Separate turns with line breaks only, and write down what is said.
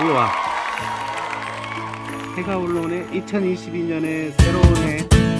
올라와. 해가 올라오네. 2022년에 새로운 해.